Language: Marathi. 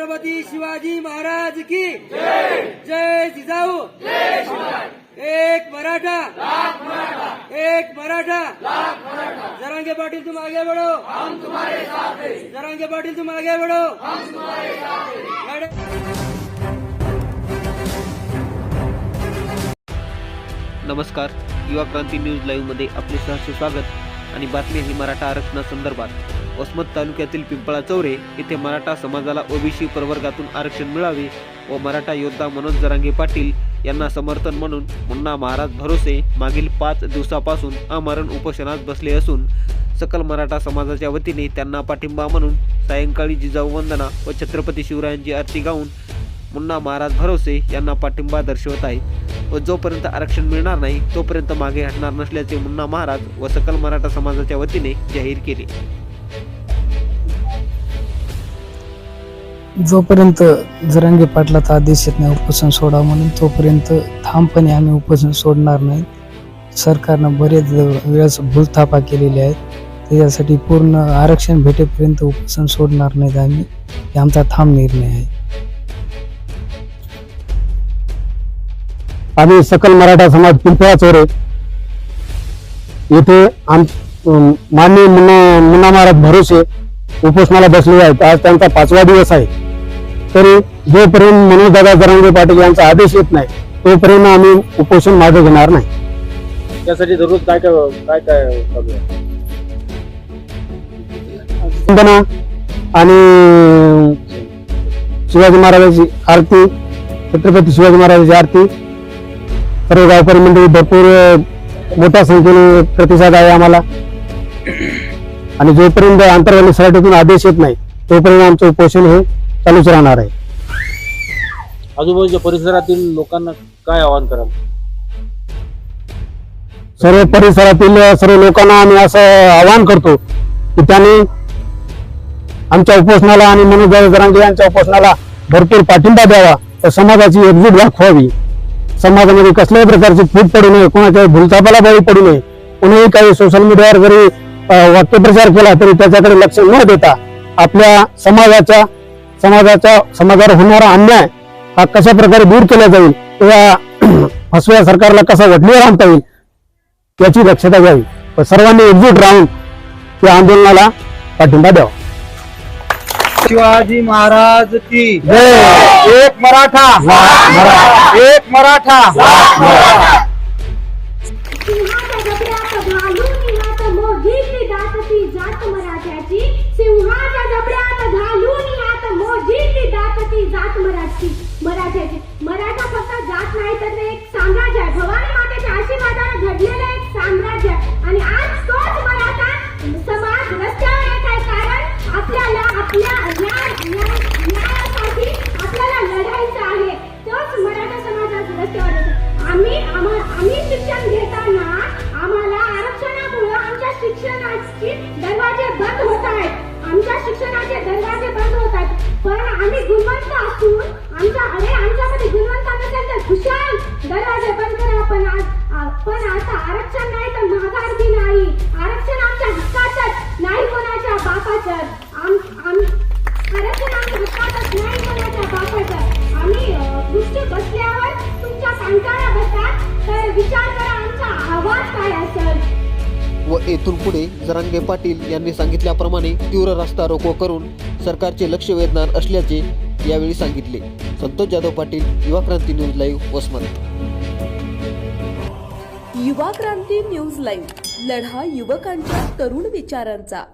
छत्रपती शिवाजी महाराज की जय। जिजाऊ। एक मराठा। एक मराठा। जरांगे पाटील तुम आगे बढ़ो हम तुम्हारे साथ जरांगे पाटील तुम आगे बढ़ो हम तुम्हारे साथ नमस्कार युवा क्रांती न्यूज लाईव्हमध्ये आपले सहर्ष स्वागत आणि बातमी ही मराठा आरक्षणासंदर्भात. वसमत तालुक्यातील पिंपळा चौरे येथे मराठा समाजाला ओबीसी प्रवर्गातून आरक्षण मिळावे व मराठा योद्धा मनोज जरांगे पाटील यांना समर्थन म्हणून मुन्ना महाराज भरोसे मागील पाच दिवसापासून आमरण उपोषणात बसले असून सकल मराठा समाजाच्या वतीने त्यांना पाठिंबा म्हणून सायंकाळी जिजाऊ वंदना व छत्रपती शिवरायांची आरती गाऊन मुन्ना महाराज भरोसे यांना पाठिंबा दर्शवत आहे व जोपर्यंत आरक्षण मिळणार नाही तोपर्यंत मागे हटणार नसल्याचे मुन्ना महाराज व सकल मराठा समाजाच्या वतीने जाहीर केले. जोपर्यंत जरांगे पाटलाचा आदेश येत नाही उपोषण सोडा म्हणून तोपर्यंत ठामपणे आम्ही उपोषण सोडणार नाही. सरकारनं बरेच वेळेस भूलथापा केलेल्या आहेत. त्याच्यासाठी पूर्ण आरक्षण भेटेपर्यंत उपोषण सोडणार नाहीत आम्ही. हे आमचा ठाम निर्णय आहे. आम्ही सकल मराठा समाज पिंपळा चोरे येथे आम माननीय मुन्ना मुन्ना महाराज भरोसे उपोषणाला बसले आहेत. आज त्यांचा पाचवा दिवस आहे. तरी जोपर्यंत मनोजदादा जरांगे पाटील यांचा आदेश येत नाही तोपर्यंत आम्ही उपोषण मागे घेणार नाही. त्यासाठी दररोज काय काय काय काय चालू आहे? वंदना आणि शिवाजी महाराजांची आरती छत्रपती शिवाजी महाराजांची आरती. सर्व गावकरी मंडळी भरपूर अं, मोठ्या संख्येने प्रतिसाद आहे आम्हाला. आणि जोपर्यंत आंतरवाली सराटीतून आदेश येत नाही तोपर्यंत आमचं उपोषण हे चालूच राहणार आहे. आजूबाजूच्या परिसरातील लोकांना काय आवाहन कराल? सर्व परिसरातील सर्व लोकांना आम्ही असं आवाहन करतो की त्यांनी आमच्या उपोषणाला आणि मनोज जरांगे यांच्या उपोषणाला भरपूर पाठिंबा द्यावा. व समाजाची एकजूट दाखवावी समाजामध्ये कसल्याही प्रकारची फूट पडू नये कोणाच्या भूलथापाला बळी पडू नये. कोणीही काही सोशल मीडियावर जरी वाक्यप्रचार केला तरी त्याच्याकडे लक्ष न देता आपल्या समाजाच्या समाजाच्या समाजावर होणारा अन्याय हा कशा प्रकारे दूर केला जाईल किंवा फसव्या सरकारला कसा वटणीवर आणता येईल याची दक्षता घ्यावी. व सर्वांनी एकजूट राहून या आंदोलनाला पाठिंबा द्यावा. शिवाजी महाराज की एक मराठा. एक मराठा. मराठ्याचे मराठा फक्त जात नाही तर ते एक साम्राज्य आहे. भवानी मातेच्या आशीर्वादाने घडलेलं एक साम्राज्य आहे. आणि आज तोच मराठा समाज रस्त्यावर येत आहे. कारण आपल्याला आपल्या न्याय न्यायासाठी आपल्याला लढायचं आहे. तोच मराठा समाज आज रस्त्यावर येतो आम्ही आम्हा- आम्ही शिक्षण घेताना आम्हाला आरक्षणामुळे आमच्या शिक्षणाचे दरवाजे बंद होत आहेत. आमच्या शिक्षणाचे दरवाजे बंद होत आहेत. पण आम्ही गुन्हा कांटाळा बसतात तर विचार करा आमचा आवाज काय असेल. व येथून पुढे जरांगे पाटील यांनी सांगितल्याप्रमाणे तीव्र रस्ता रोको करून सरकारचे लक्ष वेधणार असल्याचे यावेळी सांगितले. संतोष जाधव पाटील युवा क्रांती न्यूज लाईव्ह वसमत. युवा क्रांती न्यूज लाईव्ह लढा युवकांच्या तरुण विचारांचा.